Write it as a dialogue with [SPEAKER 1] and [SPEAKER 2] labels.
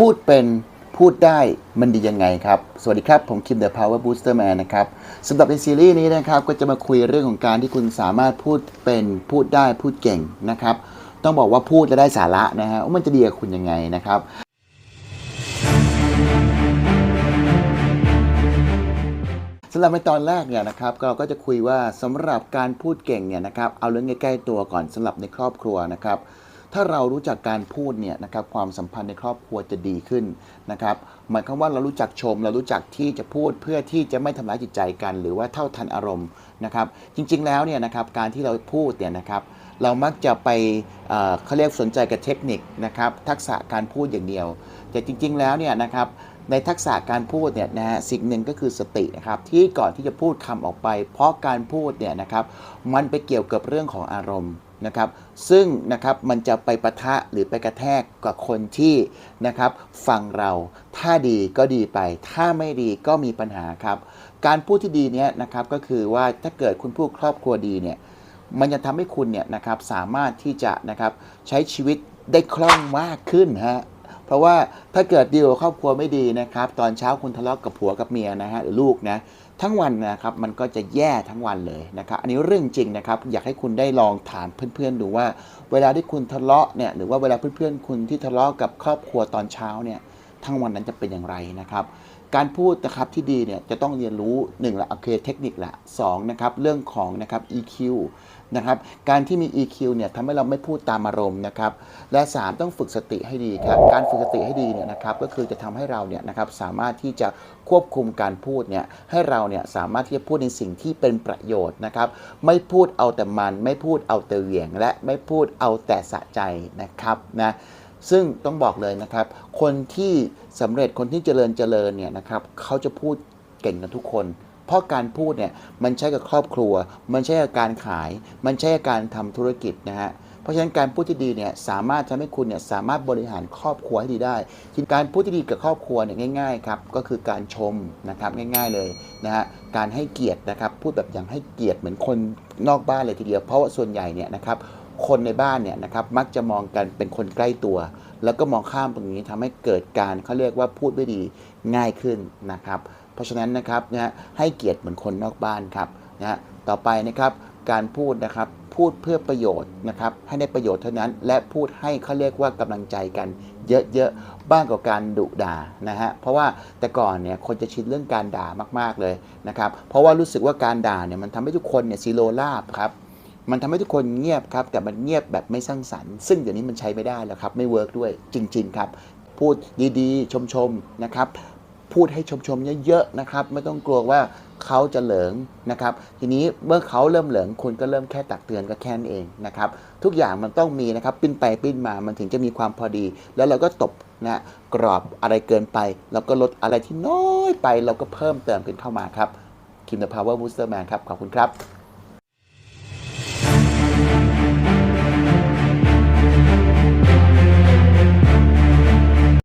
[SPEAKER 1] พูดเป็นพูดได้มันดียังไงครับ สวัสดีครับ ผมคิม The Power Booster Man นนะครับสำหรับในซีรีส์นี้นะครับ ก็จะมาคุยเรื่องของการที่คุณสามารถพูดเป็นพูดได้พูดเก่งนะครับ ต้องบอกว่าพูดจะได้สาระนะฮะว่ามันจะดีกับคุณยังไงนะครับสำหรับในตอนแรกเนี่ยนะครับเราก็จะคุยว่าสำหรับการพูดเก่งเนี่ยนะครับเอาเรื่องใกล้ๆตัวก่อนสำหรับในครอบครัวนะครับ ถ้าเรารู้จักการพูดเนี่ยนะครับความสัมพันธ์ในครอบครัวจะดีขึ้นนะครับหมายความว่าเรารู้จักชม เรารู้จักที่จะพูดเพื่อที่จะไม่ทำร้ายจิตใจกัน หรือว่าเท่าทันอารมณ์นะครับจริงๆแล้วเนี่ยนะครับการที่เราพูดเนี่ยนะครับเรามักจะไปเอ่อเขาเรียกสนใจกับเทคนิคนะครับทักษะการพูดอย่างเดียว แต่จริง ๆ แล้วเนี่ยนะครับในทักษะการพูดเนี่ยนะฮะสิ่งหนึ่งก็คือสตินะครับที่ก่อนที่จะพูดคำออกไป เพราะการพูดเนี่ยนะครับมันไปเกี่ยวกับเรื่องของอารมณ์ นะครับซึ่งนะครับมันจะไปปะทะหรือไปกระแทกกับคนที่นะครับฟังเราถ้าดีก็ดีไป ถ้าไม่ดีก็มีปัญหาครับ การพูดที่ดีเนี้ยนะครับก็คือว่าถ้าเกิดคุณพูดครอบครัวดีเนี่ยมันจะทำให้คุณเนี่ยนะครับสามารถที่จะนะครับใช้ชีวิตได้คล่องมากขึ้นฮะ เพราะว่าถ้าเกิดดีลกับครอบครัวไม่ดีนะครับ ตอนเช้าคุณทะเลาะกับผัวกับเมียนะฮะหรือลูกนะทั้งวันนะครับมันก็จะแย่ทั้งวันเลยนะครับ อันนี้เรื่องจริงนะครับ อยากให้คุณได้ลองถามเพื่อนๆดูว่า เวลาที่คุณทะเลาะเนี่ยหรือว่าเวลาเพื่อนๆคุณที่ทะเลาะกับครอบครัวตอนเช้าเนี่ย ทั้งวันนั้นจะเป็นอย่างไรนะครับการพูดนะครับที่ดีเนี่ยจะต้องเรียนรู้1ละโอเคเทคนิคละ2นะครับเรื่องของนะครับ EQ นะครับการที่มี EQ เนี่ยทำให้เราไม่พูดตามอารมณ์นะครับและ 3 ต้องฝึกสติให้ดีครับการฝึกสติให้ดีเนี่ยนะครับก็คือจะทำให้เราเนี่ยนะครับสามารถที่จะควบคุมการพูดเนี่ยให้เราเนี่ยสามารถที่จะพูดในสิ่งที่เป็นประโยชน์นะครับไม่พูดเอาแต่มัน ไม่พูดเอาแต่เหวี่ยง และไม่พูดเอาแต่สะใจนะครับนะ ซึ่งต้องบอกเลยนะครับ คนที่สำเร็จคนที่เจริญเจริญเนี่ยนะครับเขาจะพูดเก่งกันทุกคน เพราะการพูดเนี่ยมันใช้กับครอบครัว มันใช้กับการขาย มันใช้กับการทำธุรกิจนะฮะเพราะฉะนั้นการพูดที่ดีเนี่ยสามารถทำให้คุณเนี่ยสามารถบริหารครอบครัวให้ดีได้ทีการพูดที่ดีกับครอบครัวเนี่ยง่ายๆครับก็คือการชมนะครับง่าย ๆเลยนะฮะการให้เกียรตินะครับพูดแบบอย่างให้เกียรติเหมือนคนนอกบ้านเลยทีเดียวเพราะว่าส่วนใหญ่เนี่ยนะครับ คนในบ้านเนี่ยนะครับมักจะมองกันเป็นคนใกล้ตัว แล้วก็มองข้ามตรงนี้ทำให้เกิดการเขาเรียกว่าพูดไม่ดีง่ายขึ้นนะครับ เพราะฉะนั้นนะครับนะฮะให้เกียรติเหมือนคนนอกบ้านครับนะฮะต่อไปนะครับการพูดนะครับพูดเพื่อประโยชน์นะครับให้ได้ประโยชน์เท่านั้น และพูดให้เขาเรียกว่ากำลังใจกันเยอะๆบ้างกว่าการดุด่านะฮะเพราะว่าแต่ก่อนเนี่ยคนจะชินเรื่องการด่ามากๆเลยนะครับเพราะว่ารู้สึกว่าการด่าเนี่ยมันทำให้ทุกคนเนี่ยซีโรราบครับ มันทำให้ทุกคนเงียบครับ แต่มันเงียบแบบไม่สร้างสรรค์ ซึ่งเดี๋ยวนี้มันใช้ไม่ได้แล้วครับ ไม่เวิร์กด้วยจริง ๆ ครับ พูดดีๆ ชมๆนะครับ พูดให้ชมๆเยอะๆนะครับ ไม่ต้องกลัวว่าเขาจะเหลิงนะครับ ทีนี้เมื่อเขาเริ่มเหลิงคุณก็เริ่มแค่ตักเตือนก็แค่นั้นเองนะครับ ทุกอย่างมันต้องมีนะครับ ปิ้นไปปิ้นมามันถึงจะมีความพอดี แล้วเราก็ตบนะกรอบอะไรเกินไป แล้วก็ลดอะไรที่น้อยไป เราก็เพิ่มเติมกันเข้ามาครับคิมเดอะพาวเวอร์บูสเตอร์แมนครับขอบคุณครับ